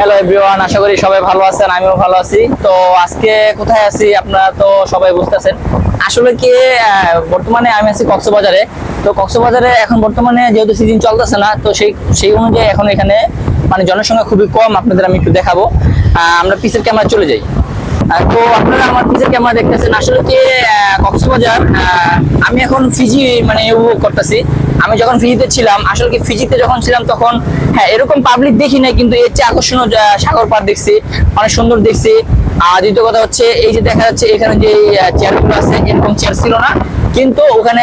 Hello everyone আশা করি সবাই ভালো আছেন, আমিও ভালো আছি। তো আজকে কোথায় আছি আপনারা তো সবাই বুঝতেছেন। আসলে কি বর্তমানে আমি আছি কক্সবাজারে। তো কক্সবাজারে এখন বর্তমানে যেহেতু সিজন চলতেছে না, তো সেই সেই অনুযায়ী এখন এখানে মানে জনসংখ্যা খুবই কম, আপনাদের আমি একটু দেখাবো। আমরা পিসের ক্যামেরা চলে যাই। তো আপনারা আমার পিসের ক্যামেরা দেখতেছেন। আসলে কি কক্সবাজার আমি এখন ফিজি মানে উপভোগ করতেছি। আমি যখন ফিজিতে ছিলাম, আসলে কি ফিজিতে যখন ছিলাম তখন হ্যাঁ এরকম পাবলিক দেখি নাই, কিন্তু এর চেয়ে আকর্ষণীয় সাগর পার দেখছি, অনেক সুন্দর দেখছি। আর দ্বিতীয় কথা হচ্ছে, এই যে দেখা যাচ্ছে এখানে যে চেয়ারগুলো আছে, এরকম চেয়ার ছিল না, কিন্তু ওখানে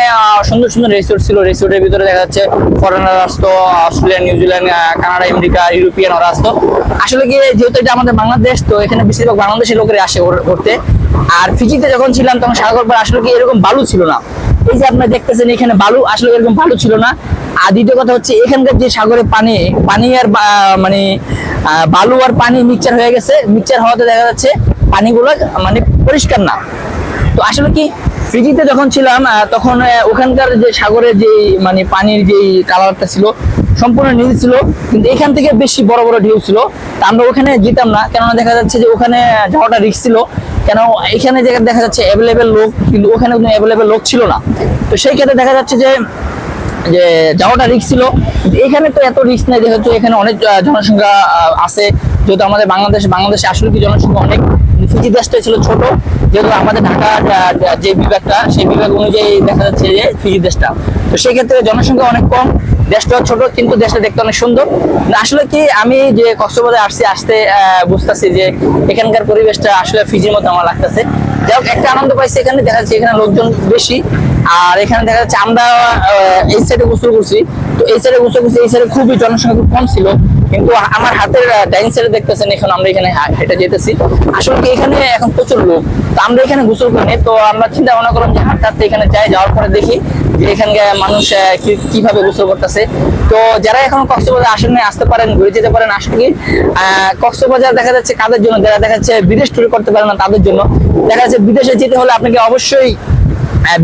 সুন্দর সুন্দর রিসোর্ট ছিল। রিসোর্টের ভিতরে দেখা যাচ্ছে ফরেনার আসতো Australia New Zealand Canada America European ওরা আসতো। আসলে কি যেহেতু এটা আমাদের বাংলাদেশ, তো এখানে বেশিরভাগ বাংলাদেশের লোকেরা আসে ঘুর- ঘুরতে। আর ফিজিতে যখন ছিলাম, তখন সাগর পার আসলে কি এরকম বালু ছিল না। এই যে আপনারা দেখতেছেন এখানে বালু, আসলে এরকম বালু ছিল না। আর দ্বিতীয় কথা হচ্ছে, এখানকার যে সাগরের পানি পানি আর মানে বালু আর পানি মিক্সচার হয়ে গেছে। মিক্সচার হওয়াতে দেখা যাচ্ছে পানিগুলো মানে পরিষ্কার না। তো আসলে কি ফিজিতে যখন ছিলাম তখন ওখানকার যে সাগরের যে মানে পানির যে কালারটা ছিল, সম্পূর্ণ নীল ছিল, কিন্তু এখান থেকে বেশি বড় বড় ঢেউ ছিল। তা আমরা ওখানে যেতাম না, কেননা দেখা যাচ্ছে যে ওখানে যাওয়াটা রিস্ক ছিল। কেন, এখানে দেখা যাচ্ছে অ্যাভেলেবেল লোক, কিন্তু ওখানে কোনো অ্যাভেলেবেল লোক ছিল না। তো সেই ক্ষেত্রে দেখা যাচ্ছে যে যে যাওয়াটা রিস্ক ছিল। এখানে তো এত রিস্ক নেই যেহেতু এখানে অনেক জনসংখ্যা আছে। যেহেতু আমাদের বাংলাদেশ বাংলাদেশে আসলে কি জনসংখ্যা অনেক ফিজি দেশটা ছিল ছোট। যেহেতু আমাদের আহ, যে বিভাগটা সেই বিভাগ অনুযায়ী দেখা যাচ্ছে যে ফিজি দেশটা। তো সেই ক্ষেত্রে জনসংখ্যা অনেক কম দেশটা ছোট কিন্তু দেশটা দেখতে অনেক সুন্দর। আসলে কি আমি যে কক্সবাজারে আসছি আসতে বুঝতেছি যে এখানকার পরিবেশটা আসলে ফিজির মতো আমার লাগতেছে। যাই একটা আনন্দ পাইছি এখানে দেখা যাচ্ছে এখানে লোকজন বেশি। আর এখানে দেখা যাচ্ছে আমরা এই সাইডে গোসল করছি। তো এই সাইডে গোসল করছি, এই সাইডে খুবই জনসংখ্যা খুব কম ছিল। কিন্তু আমার হাতের ডাইন সাইডে দেখতেছেন, এখন আমরা এখানে হেঁটে যেতেছি। আসলে কি এখানে এখন প্রচুর লোক। তো আমরা এখানে গোসল করি তো আমরা চিন্তা ভাবনা করলাম যে হাঁটতে হাঁটতে এখানে যাই, যাওয়ার পরে দেখি যে এখানকার মানুষ কীভাবে গোসল করতেছে। তো যারা এখন কক্সবাজার আসেন আসতে পারেন, ঘুরে যেতে পারেন, আসলে কি কক্সবাজার দেখা যাচ্ছে কাদের জন্য? যারা দেখা যাচ্ছে বিদেশ ট্যুর করতে পারে না তাদের জন্য। দেখা যাচ্ছে বিদেশে যেতে হলে আপনাকে অবশ্যই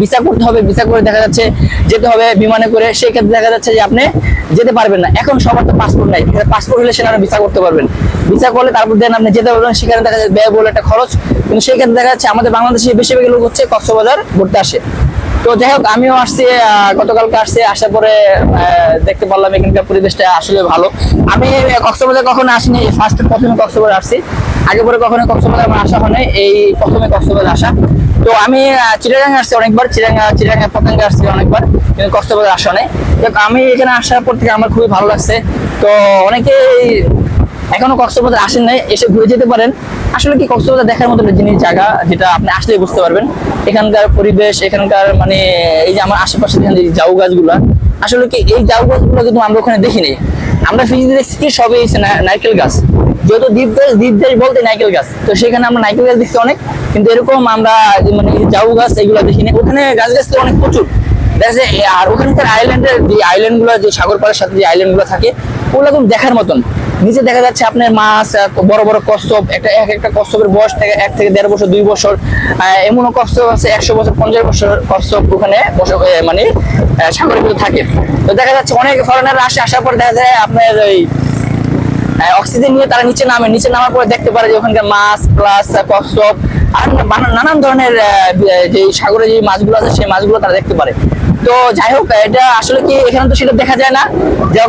ভিসা করতে হবে, ভিসা করে দেখা যাচ্ছে যেতে হবে বিমানে করে সেই ক্ষেত্রে দেখা যাচ্ছে যে আপনি যেতে পারবেন না। এখন সবার তো পাসপোর্ট নাই পাসপোর্ট হলে সেখানে ভিসা করতে পারবেন। ভিসা করলে তারপর দেন আপনি যেতে পারবেন সেখানে দেখা যাচ্ছে ব্যয় বলে একটা খরচ। কিন্তু সেই ক্ষেত্রে দেখা যাচ্ছে আমাদের বাংলাদেশে বেশিরভাগ লোক হচ্ছে কক্সবাজার ঘুরতে আসে। তো যাই হোক, আমিও আসছি গতকালকে আসছি, আসার পরে দেখতে পারলাম এখানকার পরিবেশটা আসলে ভালো। আমি কক্সবাজার কখনো আসিনি ফার্স্ট প্রথমে কক্সবাজার আসছি। আগে পরে কখনো কক্সবাজার আমার আসা হয় এই প্রথমে কক্সবাজার আসা। তো আমি চিটাগাং আসছি অনেকবার চিটাঙ্গা চিটাঙ্গা পতঙ্গে আসছি অনেকবার কক্সবাজার আসা নেই দেখ, আমি এখানে আসার পর থেকে আমার খুবই ভালো লাগছে। তো অনেকেই এখনও কক্সবাজার আসেন নাই এসে ঘুরে যেতে পারেন। আসলে কি কক্সবাজার দেখার মতো জিনিস জায়গা যেটা আপনি আসলেই বুঝতে পারবেন। এখানকার পরিবেশ এখানকার মানে এই যে আমার আশেপাশে যেখানে যে জাউ গাছগুলা আসলে কি এই জাউ গাছগুলো কিন্তু আমরা ওখানে দেখিনি। আমরা ফিজিতে দেখছি কি সবই নারকেল গাছ। যেহেতু দ্বীপ দেশ দ্বীপ দেশ বলতে নারকেল গাছ। তো সেখানে আমরা নারকেল গাছ দেখছি অনেক, কিন্তু এরকম আমরা মানে জাউ গাছ এগুলো দেখিনি। ওখানে গাছ গাছ অনেক প্রচুর। দেখা আর ওখানকার আইল্যান্ডের যে আইল্যান্ডগুলো, যে সাগর পাড়ের সাথে যে আইল্যান্ডগুলো থাকে, ওগুলো একদম দেখার মতন। নিচে দেখা যাচ্ছে আপনার মাছ বড় বড় কচ্ছপ, একটা এক একটা কচ্ছপের বয়স থেকে এক থেকে দেড় বছর, দুই বছর। এমনও কচ্ছপ আছে, একশো বছর, পঞ্চাশ বছর কচ্ছপ ওখানে মানে সাগরের ভিতরে থাকে। তো দেখা যাচ্ছে অনেক ফরেনার আসে, আসার পর দেখা যায় আপনার ওই অক্সিজেন নিয়ে তারা নিচে নামে। নিচে নামার পরে দেখতে পারে যে ওখানকার মাছ প্লাস কচ্ছপ আর নানান ধরনের যে সাগরে যে মাছগুলো আছে, সেই মাছগুলো তারা দেখতে পারে। তো যাই হোক, এটা আসলে কি এখানে তো সেটা দেখা যায় না। যাই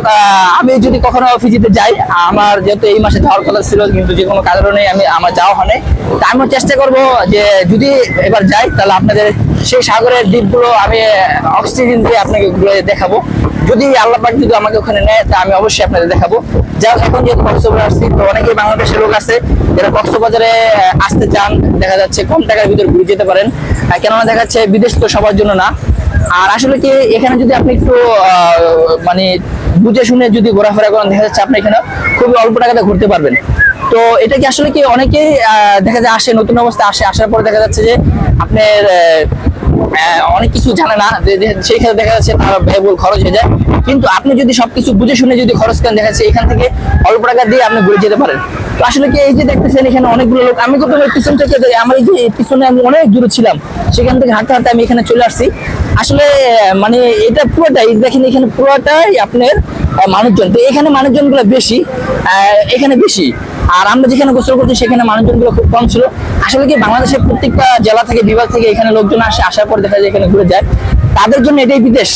আমি যদি কখনো ফিজিতে যাই, আমার যেহেতু এই মাসে যাওয়ার কথা ছিল, কিন্তু যে কোনো কারণে আমি আমার যাওয়া হয়নি। তা আমিও চেষ্টা করব যে যদি এবার যাই, তাহলে আপনাদের সেই সাগরের দ্বীপগুলো আমি অক্সিজেন দিয়ে আপনাকে দেখাবো। যদি আল্লাহ পাক যদি আমাকে ওখানে নেয় তা আমি অবশ্যই আপনাদের দেখাবো। যা হোক, এখন যেহেতু কক্সবাজার আসছি তো অনেকেই বাংলাদেশের লোক আছে যারা কক্সবাজারে আসতে চান দেখা যাচ্ছে কম টাকার ভিতরে ঘুরে যেতে পারেন। কেননা দেখা যাচ্ছে বিদেশ তো সবার জন্য না। আর আসলে কি এখানে যদি আপনি একটু মানে বুঝে শুনে যদি ঘোরাফেরা করেন দেখা যাচ্ছে আপনি এখানে খুবই অল্প টাকাতে ঘুরতে পারবেন। তো এটা কি আসলে কি অনেকেই দেখা যায় আসে নতুন অবস্থায় আসে আসার পরে দেখা যাচ্ছে যে আপনার অনেক কিছু জানে না। যে- যে- সেই ক্ষেত্রে দেখা যাচ্ছে তার ব্যয়বহুল খরচ হয়ে যায়। কিন্তু আপনি যদি সবকিছু বুঝে শুনে যদি খরচ করেন, দেখা যাচ্ছে এখান থেকে অল্প টাকা দিয়ে আপনি ঘুরে যেতে পারেন। তো আসলে কি এই যে দেখতেছেন, এখানে অনেকগুলো লোক, আমি কত পিছন থেকে আমার এই যে পিছনে আমি অনেক দূরে ছিলাম, সেখান থেকে হাঁটতে হাঁটতে আমি এখানে চলে আসছি। আসলে মানে এটা পুরোটাই, দেখেন এখানে পুরোটাই আপনার মানুষজন। তো এখানে মানুষজনগুলো বেশি এখানে বেশি। আর আমরা যেখানে গোসল করছি, সেখানে মানুষজনগুলো খুব কম ছিল। আসলে কি, বাংলাদেশের প্রত্যেকটা জেলা থেকে, বিভাগ থেকে এখানে লোকজন আসে, আসার পর দেখা যায় এখানে ঘুরে যায়। তাদের জন্য এটাই বিদেশ।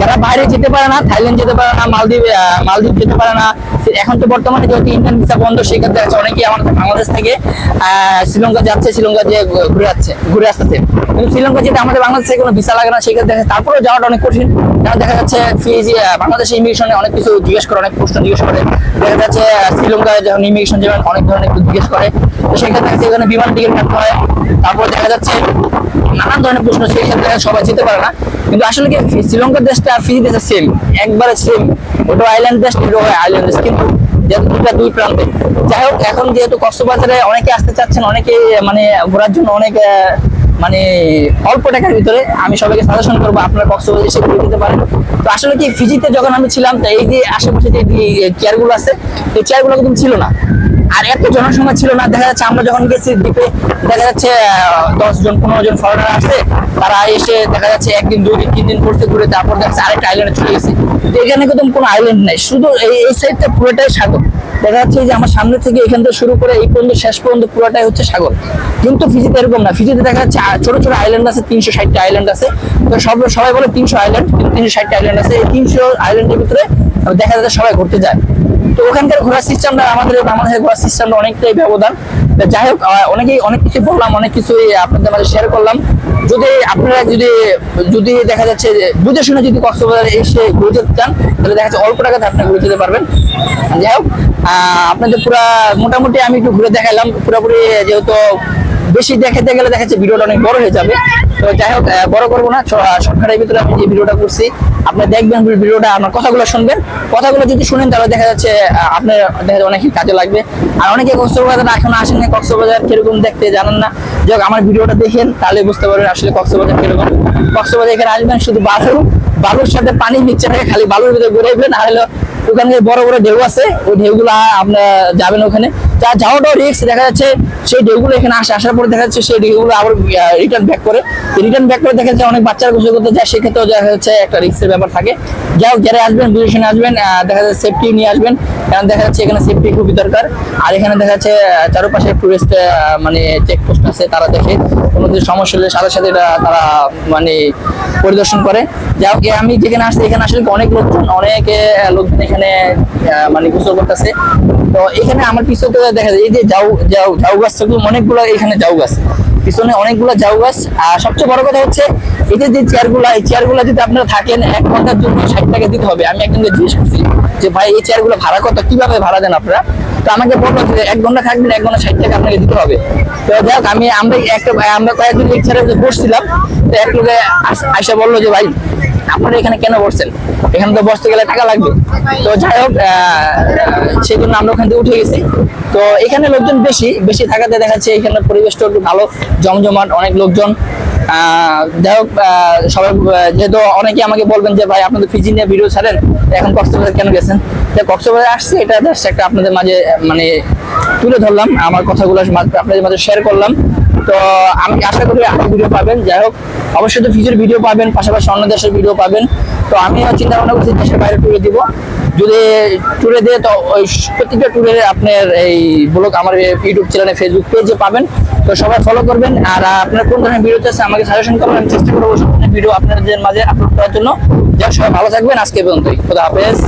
যারা বাইরে যেতে পারে না, থাইল্যান্ড যেতে পারে না, মালদ্বীপ মালদ্বীপ যেতে পারে না এখন তো বর্তমানে যেহেতু ইন্ডিয়ান ভিসা বন্ধ সেক্ষেত্রে আছে অনেকেই আমাদের বাংলাদেশ থেকে শ্রীলঙ্কা যাচ্ছে, শ্রীলঙ্কা যে ঘুরে যাচ্ছে ঘুরে আসতেছে। কিন্তু শ্রীলঙ্কা যেটা আমাদের বাংলাদেশ কোনো ভিসা লাগে না সেক্ষেত্রে তারপরেও যাওয়াটা অনেক কঠিন। কারণ দেখা যাচ্ছে বাংলাদেশে ইমিগ্রেশনে অনেক কিছু জিজ্ঞেস করে, অনেক প্রশ্ন জিজ্ঞেস করে। দেখা যাচ্ছে শ্রীলঙ্কায় যখন ইমিগ্রেশন যাবেন, অনেক ধরনের জিজ্ঞেস করে। তো সেক্ষেত্রে দেখা যাচ্ছে বিমান টিকিট কাটতে হয়। তারপর দেখা যাচ্ছে নানান ধরনের প্রশ্ন, সেই ক্ষেত্রে সবাই যেতে পারে না। কিন্তু আসলে কি, শ্রীলঙ্কার দেশটা আর ফিজি দেশটা সেম একবারে সেম ওটা আইল্যান্ড দেশ এটাও আইল্যান্ড দেশ। কিন্তু যেহেতু দুটা দুই প্রান্তে, যাই হোক, এখন যেহেতু কক্সবাজারে অনেকে আসতে চাচ্ছেন, অনেকে মানে ঘোরার জন্য অনেক মানে অল্প টাকার ভিতরে, আমি সবাইকে সাজেশন করব, আপনারা কক্সবাজার এসে ঘুরে দিতে পারেন। তো আসলে কি, ফিজিতে যখন আমি ছিলাম, তো এই যে আশেপাশে যে চেয়ারগুলো আছে এই চেয়ারগুলো কিন্তু ছিল না। আর এত জনসংখ্যা ছিল না, দেখা যাচ্ছে আমরা যখন গেছি দ্বীপে, দেখা যাচ্ছে দশ জন পনেরো জন ফরেনার আসছে তারা এসে দেখা যাচ্ছে একদিন দুই দিন তিন দিন করতে ঘুরে তারপর দেখা যাচ্ছে আরেকটা আইল্যান্ডে চলে গেছে। এখানে কিন্তু কোনো আইল্যান্ড নাই, শুধু এই এই সাইডটা পুরোটাই সাগর। দেখা যাচ্ছে যে আমার সামনে থেকে এখান থেকে শুরু করে এই পর্যন্ত, শেষ পর্যন্ত পুরোটাই হচ্ছে সাগর। কিন্তু ফিজিতে এরকম না, ফিজিতে দেখা যাচ্ছে ছোট ছোট আইল্যান্ড আছে, তিনশো ষাটটা আইল্যান্ড আছে। তো সব, সবাই বলে তিনশো আইল্যান্ড কিন্তু তিনশো ষাটটা আইল্যান্ড আছে। এই তিনশো আইল্যান্ডের ভিতরে দেখা যাচ্ছে সবাই ঘুরতে যায়। তো ওখানকার ঘোরার সিস্টেমটা আমাদের বাংলাদেশের ঘোরার সিস্টেমটা অনেকটাই ব্যবধান। যাই হোক অনেকেই অনেক কিছু বললাম, অনেক কিছুই আপনাদের মাঝে শেয়ার করলাম। যদি আপনারা যদি যদি দেখা যাচ্ছে বুঝে শুনে যদি কক্সবাজার এসে ঘুরে যেতে চান, তাহলে দেখা যাচ্ছে অল্প টাকাতে আপনি ঘুরে যেতে পারবেন। যাই হোক আপনাদের পুরা, মোটামুটি আমি একটু ঘুরে দেখালাম। পুরোপুরি যেহেতু বেশি দেখাতে গেলে দেখা যাচ্ছে ভিডিওটা অনেক বড় হয়ে যাবে। তো যাই হোক বড় করব না শর্টকাটের ভিতরে আমি যে ভিডিওটা করছি, আপনি দেখবেন ভিডিওটা, আমার কথাগুলো শুনবেন। কথাগুলো যদি শুনেন, তাহলে দেখা যাচ্ছে আপনার, দেখা যাচ্ছে অনেকই কাজে লাগবে। আর অনেকে কক্সবাজার এখন আসেন কক্সবাজার কীরকম দেখতে জানেন না। যাক আমার ভিডিওটা দেখেন, তাহলে বুঝতে পারবেন আসলে কক্সবাজার কীরকম। কক্সবাজার এখানে আসবেন শুধু বালু বালুর সাথে পানি মিক্সচার হয়ে খালি বালুর ভিতরে ঘুরে ঘুরাইবেন আর হলো ওখানে বড় বড় ঢেউ আছে, ওই ঢেউগুলো আপনার যাবেন ওখানে। যা যাওয়াটাও রিস্ক দেখা যাচ্ছে সেই ঢেউগুলো এখানে আসে, আসার পরে দেখা যাচ্ছে সেই ঢেউগুলো আবার রিটার্ন ব্যাক করে। রিটার্ন ব্যাক করে দেখা যাচ্ছে অনেক বাচ্চারা গোসল করতে যায়, সেক্ষেত্রেও দেখা যাচ্ছে একটা রিস্কের ব্যাপার থাকে। যাই হোক, যারা আসবেন বুঝে আসবেন দেখা যাচ্ছে সেফটি নিয়ে আসবেন, কারণ দেখা যাচ্ছে এখানে সেফটি খুবই দরকার। আর এখানে দেখা যাচ্ছে চারপাশে টুরিস্ট মানে চেকপোস্ট আছে, তারা দেখে। কোনো কিছু সমস্যা হলে সাথে সাথে এটা তারা মানে পরিদর্শন করে। যাই হোক আমি যেখানে আসছি, এখানে আসলে অনেক লোকজন অনেক লোকজন এখানে মানে গোসল করতেছে। তো এখানে আমার পিছনে দেখা যায়, এই যে যাও যাও যাও গাছ থাকল, অনেকগুলো এখানে জাউ গাছ। পিছনে অনেকগুলো জাউ গাছ। আর সবচেয়ে বড় কথা হচ্ছে, এই যে চেয়ারগুলো এই চেয়ারগুলো যদি আপনারা থাকেন, এক ঘণ্টার জন্য ষাট টাকা দিতে হবে। আমি একজনকে জিজ্ঞেস করছি যে, ভাই, এই চেয়ারগুলো ভাড়া কত? কীভাবে ভাড়া দেন আপনারা? তো আমাকে বলল যে, এক ঘণ্টা থাকবেন, এক ঘণ্টা ষাট টাকা আপনাকে দিতে হবে। তো যাই আমি, আমরা একটা, আমরা কয়েকজন এই চেয়ারে বসছিলাম। তো এক লোকে আস- বলল যে, ভাই আপনারা এখানে কেন বসছেন? এখানে তো বসতে গেলে টাকা লাগবে। তো যাই হোক সেই জন্য আমরা ওখান থেকে উঠে গেছি। তো এখানে লোকজন বেশি বেশি থাকাতে দেখা যাচ্ছে এখানে পরিবেশটা একটু ভালো, জমজমাট, অনেক লোকজন। যাই হোক সবাই যেহেতু অনেকে আমাকে বলবেন যে, ভাই, আপনাদের ফিজি নিয়ে ভিডিও ছাড়েন, এখন কক্সবাজার কেন গেছেন? তো কক্সবাজার আসছে, এটা জাস্ট একটা আপনাদের মাঝে মানে তুলে ধরলাম। আমার কথাগুলো আপনাদের মাঝে শেয়ার করলাম। তো আমি আশা করি আরও ভিডিও পাবেন। যাই হোক, অবশ্যই তো ফিজের ভিডিও পাবেন, পাশাপাশি অন্য দেশের ভিডিও পাবেন। তো আমিও চিন্তা ভাবনা করছি দেশের বাইরে টুরে দিব। যদি টুরে দিয়ে, তো ওই প্রত্যেকটা টুরে আপনার এই ব্লগ আমার ইউটিউব চ্যানেলে ফেসবুক পেজে পাবেন। তো সবাই ফলো করবেন। আর আপনার কোন ধরনের ভিডিও চাচ্ছে আমাকে সাজেশন করবেন, আমি চেষ্টা করব সব ভিডিও আপনাদের মাঝে আপলোড করার জন্য। যা সবাই ভালো থাকবেন। আজকে পর্যন্তই। খোদা হাফেজ।